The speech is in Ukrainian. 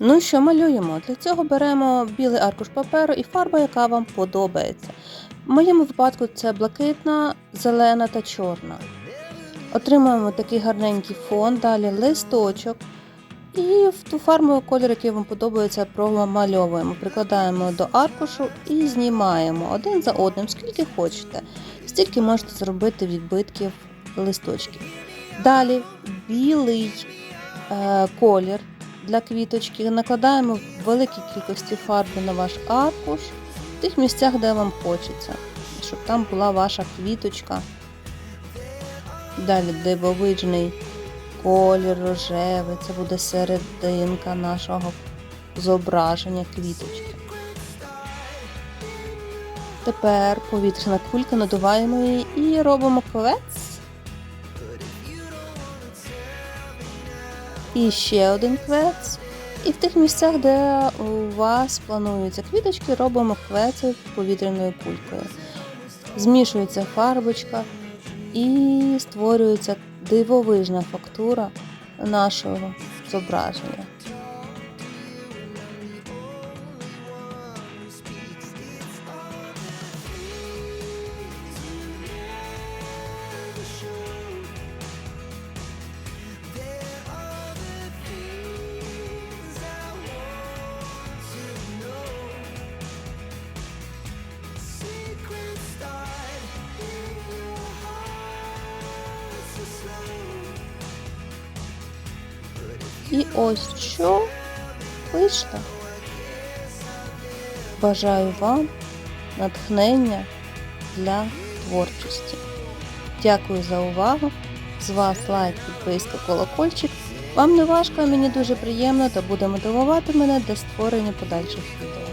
Ну що малюємо? Для цього беремо білий аркуш паперу і фарба, яка вам подобається. В моєму випадку це блакитна, зелена та чорна. Отримуємо такий гарненький фон, далі листочок. І в ту фарбу кольор, який вам подобається, промальовуємо. Прикладаємо до аркушу і знімаємо один за одним, скільки хочете. Стільки можете зробити відбитків листочків. Далі білий е, колір для квіточки. Накладаємо в великій кількості фарби на ваш аркуш в тих місцях, де вам хочеться, щоб там була ваша квіточка. Далі дивовижний колір рожевий, це буде серединка нашого зображення квіточки. Тепер повітряна кулька надуваємо її і робимо квець. І ще один квець. І в тих місцях, де у вас плануються квіточки, робимо квеці повітряною кулькою. Змішується фарбочка і створюється дивовижна фактура нашого зображення. І ось що вийшло. Бажаю вам натхнення для творчості. Дякую за увагу. З вас лайк, підписка, колокольчик. Вам не важко, а мені дуже приємно та буде мотивувати мене для створення подальших відео.